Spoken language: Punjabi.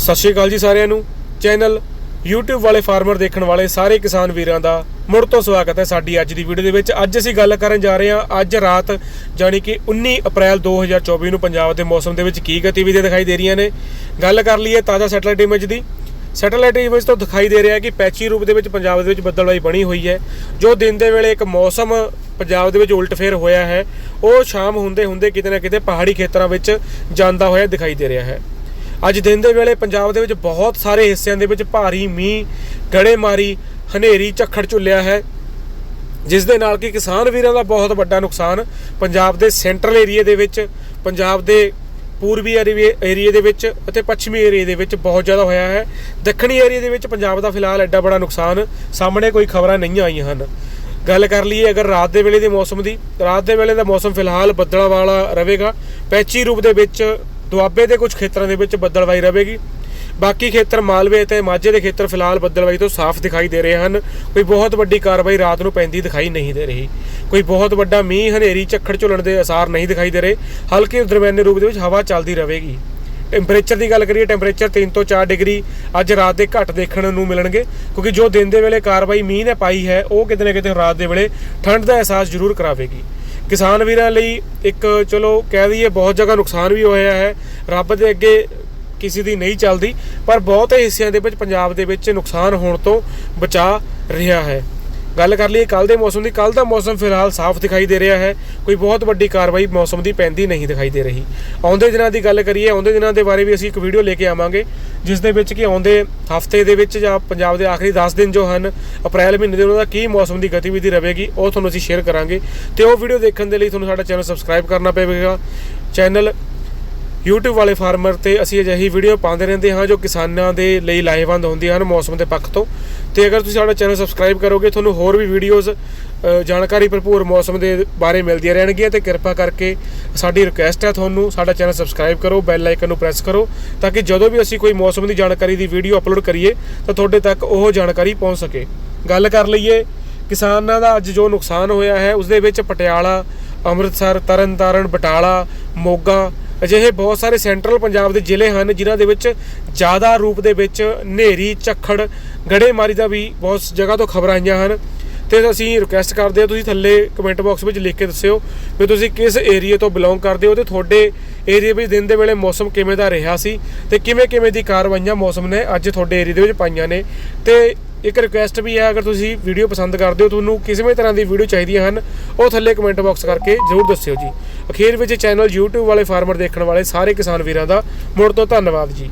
ਸਤਿ ਸ਼੍ਰੀ ਅਕਾਲ ਜੀ ਸਾਰਿਆਂ ਨੂੰ। ਚੈਨਲ YouTube ਵਾਲੇ ਫਾਰਮਰ ਦੇਖਣ ਵਾਲੇ ਸਾਰੇ ਕਿਸਾਨ ਵੀਰਾਂ ਦਾ ਮੁੜ ਤੋਂ ਸਵਾਗਤ ਹੈ ਸਾਡੀ ਅੱਜ ਦੀ ਵੀਡੀਓ ਦੇ ਵਿੱਚ। ਅੱਜ ਅਸੀਂ ਗੱਲ ਕਰਨ ਜਾ ਰਹੇ ਹਾਂ ਅੱਜ ਰਾਤ ਜਾਨੀ ਕਿ 19 ਅਪ੍ਰੈਲ 2024 ਨੂੰ ਪੰਜਾਬ ਦੇ ਮੌਸਮ ਦੇ ਵਿੱਚ ਕੀ ਗਤੀਵਿਧੀਆਂ ਦਿਖਾਈ ਦੇ ਰਹੀਆਂ ਨੇ। ਗੱਲ ਕਰ ਲਈਏ ਤਾਜ਼ਾ ਸੈਟੇਲਾਈਟ ਇਮੇਜ ਦੀ। ਸੈਟੇਲਾਈਟ ਇਮੇਜ ਤੋਂ ਦਿਖਾਈ ਦੇ ਰਿਹਾ ਹੈ ਕਿ ਪੈਚੀ ਰੂਪ ਦੇ ਵਿੱਚ ਪੰਜਾਬ ਦੇ ਵਿੱਚ ਬੱਦਲਵਾਈ ਬਣੀ ਹੋਈ ਹੈ, ਜੋ ਦਿਨ ਦੇ ਵੇਲੇ ਇੱਕ ਮੌਸਮ ਪੰਜਾਬ ਦੇ ਵਿੱਚ ਉਲਟ ਫੇਰ ਹੋਇਆ ਹੈ। ਉਹ ਸ਼ਾਮ ਹੁੰਦੇ ਹੁੰਦੇ ਕਿਤੇ ਨਾ ਕਿਤੇ ਪਹਾੜੀ ਖੇਤਰਾਂ ਵਿੱਚ ਜਾਂਦਾ ਹੋਇਆ ਦਿਖਾਈ ਦੇ ਰਿਹਾ ਹੈ। ਅੱਜ ਦਿਨ ਦੇ ਵੇਲੇ ਪੰਜਾਬ ਦੇ ਵਿੱਚ ਬਹੁਤ ਸਾਰੇ ਹਿੱਸਿਆਂ ਦੇ ਵਿੱਚ ਭਾਰੀ ਮੀਂਹ, ਗੜੇਮਾਰੀ, ਹਨੇਰੀ, ਝੱਖੜ ਝੁੱਲਿਆ ਹੈ। ਜਿਸ ਦੇ ਨਾਲ ਕਿ ਕਿਸਾਨ ਵੀਰਾਂ ਦਾ ਬਹੁਤ ਵੱਡਾ ਨੁਕਸਾਨ ਪੰਜਾਬ ਦੇ ਸੈਂਟਰਲ ਏਰੀਆ ਦੇ ਵਿੱਚ, ਪੰਜਾਬ ਦੇ ਪੂਰਬੀ ਏਰੀਆ ਦੇ ਵਿੱਚ ਅਤੇ ਪੱਛਮੀ ਏਰੀਆ ਦੇ ਵਿੱਚ ਬਹੁਤ ਜ਼ਿਆਦਾ ਹੋਇਆ ਹੈ। ਦੱਖਣੀ ਏਰੀਆ ਦੇ ਵਿੱਚ ਪੰਜਾਬ ਦਾ ਫਿਲਹਾਲ ਐਡਾ ਬੜਾ ਨੁਕਸਾਨ ਸਾਹਮਣੇ ਕੋਈ ਖਬਰਾਂ ਨਹੀਂ ਆਈਆਂ ਹਨ। ਗੱਲ ਕਰ ਲਈਏ ਅਗਰ ਰਾਤ ਦੇ ਵੇਲੇ ਦੇ ਮੌਸਮ ਦੀ, ਰਾਤ ਦੇ ਵੇਲੇ ਦਾ ਮੌਸਮ ਫਿਲਹਾਲ ਬੱਦਲਾਂ ਵਾਲਾ ਰਹੇਗਾ। ਪੈਚੀ ਰੂਪ ਦੇ ਵਿੱਚ ਦੁਆਬੇ ਦੇ ਕੁਝ ਖੇਤਰਾਂ ਦੇ ਵਿੱਚ ਬੱਦਲਵਾਈ ਰਹੇਗੀ ਬਾਕੀ ਖੇਤਰ ਮਾਲਵੇ ਅਤੇ ਮਾਝੇ ਦੇ ਖੇਤਰ ਫਿਲਹਾਲ ਬੱਦਲਵਾਈ ਤੋਂ ਸਾਫ਼ ਦਿਖਾਈ ਦੇ ਰਹੇ ਹਨ। ਕੋਈ ਬਹੁਤ ਵੱਡੀ ਕਾਰਵਾਈ ਰਾਤ ਨੂੰ ਪੈਂਦੀ ਦਿਖਾਈ ਨਹੀਂ ਦੇ ਰਹੀ। ਕੋਈ ਬਹੁਤ ਵੱਡਾ ਮੀਂਹ, ਹਨੇਰੀ, ਝੱਖੜ ਝੁਲਣ ਦੇ ਅਸਾਰ ਨਹੀਂ ਦਿਖਾਈ ਦੇ ਰਹੇ। ਹਲਕੇ ਦਰਮਿਆਨੇ ਰੂਪ ਦੇ ਵਿੱਚ ਹਵਾ ਚੱਲਦੀ ਰਹੇਗੀ ਟੈਂਪਰੇਚਰ ਦੀ ਗੱਲ ਕਰੀਏ, ਟੈਂਪਰੇਚਰ 3 ਤੋਂ 4 ਡਿਗਰੀ ਅੱਜ ਰਾਤ ਦੇ ਘੱਟ ਦੇਖਣ ਨੂੰ ਮਿਲਣਗੇ, ਕਿਉਂਕਿ ਜੋ ਦਿਨ ਦੇ ਵੇਲੇ ਕਾਰਵਾਈ ਮੀਂਹ ਨੇ ਪਾਈ ਹੈ, ਉਹ ਕਿਤੇ ਨਾ ਕਿਤੇ ਰਾਤ ਦੇ ਵੇਲੇ ਠੰਡ ਦਾ ਅਹਿਸਾਸ ਜ਼ਰੂਰ ਕਰਾਵੇਗੀ। ਕਿਸਾਨ ਵੀਰਾਂ ਲਈ ਇੱਕ, ਚਲੋ ਕਹਿ ਦਈਏ ਬਹੁਤ ਜਗ੍ਹਾ ਨੁਕਸਾਨ ਵੀ ਹੋਇਆ ਹੈ। ਰੱਬ ਦੇ ਅੱਗੇ ਕਿਸੇ ਦੀ ਨਹੀਂ ਚੱਲਦੀ, ਪਰ ਬਹੁਤੇ ਹਿੱਸਿਆਂ ਦੇ ਵਿੱਚ, ਪੰਜਾਬ ਦੇ ਵਿੱਚ ਨੁਕਸਾਨ ਹੋਣ ਤੋਂ ਬਚਾ ਰਿਹਾ ਹੈ। ਗੱਲ ਕਰ ਲਈਏ ਕੱਲ ਦੇ ਮੌਸਮ ਦੀ। ਕੱਲ ਦਾ ਮੌਸਮ ਫਿਲਹਾਲ ਸਾਫ਼ ਦਿਖਾਈ ਦੇ ਰਿਹਾ ਹੈ। ਕੋਈ ਬਹੁਤ ਵੱਡੀ ਕਾਰਵਾਈ ਮੌਸਮ ਦੀ ਪੈਂਦੀ ਨਹੀਂ ਦਿਖਾਈ ਦੇ ਰਹੀ। ਆਉਂਦੇ ਦਿਨਾਂ ਦੀ ਗੱਲ ਕਰੀਏ, ਆਉਂਦੇ ਦਿਨਾਂ ਦੇ ਬਾਰੇ ਵੀ ਅਸੀਂ ਇੱਕ ਵੀਡੀਓ ਲੈ ਕੇ ਆਵਾਂਗੇ, ਜਿਸ ਦੇ ਵਿੱਚ ਕਿ ਆਉਂਦੇ ਹਫ਼ਤੇ ਦੇ ਵਿੱਚ ਜਾਂ ਪੰਜਾਬ ਦੇ ਆਖਰੀ 10 ਦਿਨ ਜੋ ਹਨ, ਅਪ੍ਰੈਲ ਮਹੀਨੇ ਦੇ ਉਹਨਾਂ ਦਾ ਕੀ ਮੌਸਮ ਦੀ ਗਤੀਵਿਧੀ ਰਹੇਗੀ, ਉਹ ਤੁਹਾਨੂੰ ਅਸੀਂ ਸ਼ੇਅਰ ਕਰਾਂਗੇ। ਤੇ ਉਹ ਵੀਡੀਓ ਦੇਖਣ ਦੇ ਲਈ ਤੁਹਾਨੂੰ ਸਾਡਾ ਚੈਨਲ ਸਬਸਕ੍ਰਾਈਬ ਕਰਨਾ ਪਵੇਗਾ। ਚੈਨਲ YouTube ਵਾਲੇ ਫਾਰਮਰ ਤੇ ਅਸੀਂ ਅਜਿਹੀ ਵੀਡੀਓ ਪਾਉਂਦੇ ਰਹਿੰਦੇ ਹਾਂ ਜੋ ਕਿਸਾਨਾਂ ਦੇ ਲਈ ਲਾਹੇਵੰਦ ਹੁੰਦੀਆਂ ਹਨ ਮੌਸਮ ਦੇ ਪੱਖ ਤੋਂ। ਤੇ ਅਗਰ ਤੁਸੀਂ ਸਾਡਾ ਚੈਨਲ ਸਬਸਕ੍ਰਾਈਬ ਕਰੋਗੇ, ਤੁਹਾਨੂੰ ਹੋਰ ਵੀ ਵੀਡੀਓਜ਼ ਜਾਣਕਾਰੀ ਭਰਪੂਰ ਮੌਸਮ ਦੇ ਬਾਰੇ ਮਿਲਦੀਆਂ ਰਹਿਣਗੀਆਂ ਤੇ ਕਿਰਪਾ ਕਰਕੇ ਸਾਡੀ ਰਿਕੁਐਸਟ ਹੈ ਤੁਹਾਨੂੰ, ਸਾਡਾ ਚੈਨਲ ਸਬਸਕ੍ਰਾਈਬ ਕਰੋ ਬੈਲ ਆਈਕਨ ਨੂੰ ਪ੍ਰੈਸ ਕਰੋ ਤਾਂ ਕਿ ਜਦੋਂ ਵੀ ਅਸੀਂ ਕੋਈ ਮੌਸਮ ਦੀ ਜਾਣਕਾਰੀ ਦੀ ਵੀਡੀਓ ਅਪਲੋਡ ਕਰੀਏ ਤਾਂ ਤੁਹਾਡੇ ਤੱਕ ਉਹ ਜਾਣਕਾਰੀ ਪਹੁੰਚ ਸਕੇ। ਗੱਲ ਕਰ ਲਈਏ, ਕਿਸਾਨਾਂ ਦਾ ਅੱਜ ਜੋ ਨੁਕਸਾਨ ਹੋਇਆ ਹੈ ਉਸ ਦੇ ਵਿੱਚ ਪਟਿਆਲਾ, ਅੰਮ੍ਰਿਤਸਰ, ਤਰਨਤਾਰਨ, ਬਟਾਲਾ, ਮੋਗਾ ਅਜਿਹੇ ਬਹੁਤ ਸਾਰੇ ਸੈਂਟਰਲ ਪੰਜਾਬ ਦੇ ਜ਼ਿਲ੍ਹੇ ਹਨ, ਜਿਨ੍ਹਾਂ ਦੇ ਵਿੱਚ ਜ਼ਿਆਦਾ ਰੂਪ ਦੇ ਵਿੱਚ ਹਨੇਰੀ, ਝੱਖੜ, ਗੜੇਮਾਰੀ ਦਾ ਵੀ ਬਹੁਤ ਜਗ੍ਹਾ ਤੋਂ ਖਬਰਾਂ ਆਈਆਂ ਹਨ। ਤੇ ਅਸੀਂ ਰਿਕੁਐਸਟ ਕਰਦੇ ਹਾਂ, ਤੁਸੀਂ ਥੱਲੇ ਕਮੈਂਟ ਬਾਕਸ ਵਿੱਚ ਲਿਖ ਕੇ ਦੱਸਿਓ ਵੀ ਤੁਸੀਂ ਕਿਸ ਏਰੀਆ ਤੋਂ ਬਿਲੋਂਗ ਕਰਦੇ ਹੋ ਤੇ ਤੁਹਾਡੇ ਏਰੀਆ ਵਿੱਚ ਦਿਨ ਦੇ ਵੇਲੇ ਮੌਸਮ ਕਿਵੇਂ ਦਾ ਰਿਹਾ ਸੀ ਤੇ ਕਿਵੇਂ ਕਿਵੇਂ ਦੀ ਕਾਰਵਾਈਆਂ ਮੌਸਮ ਨੇ ਅੱਜ ਤੁਹਾਡੇ ਏਰੀਆ ਦੇ ਵਿੱਚ ਪਾਈਆਂ ਨੇ। ਤੇ ਇੱਕ ਰਿਕੁਐਸਟ ਵੀ ਹੈ, ਅਗਰ ਤੁਸੀਂ ਵੀਡੀਓ ਪਸੰਦ ਕਰਦੇ ਹੋ, ਤੁਹਾਨੂੰ ਕਿਸੇ ਵੀ ਤਰ੍ਹਾਂ ਦੀ ਵੀਡੀਓ ਚਾਹੀਦੀਆਂ ਹਨ, ਉਹ ਥੱਲੇ ਕਮੈਂਟ ਬਾਕਸ ਕਰਕੇ ਜ਼ਰੂਰ ਦੱਸਿਓ ਜੀ। ਅਖੀਰ ਵਿੱਚ ਚੈਨਲ YouTube ਵਾਲੇ ਫਾਰਮਰ ਦੇਖਣ ਵਾਲੇ ਸਾਰੇ ਕਿਸਾਨ ਵੀਰਾਂ ਦਾ ਮੁੜ ਤੋਂ ਧੰਨਵਾਦ ਜੀ।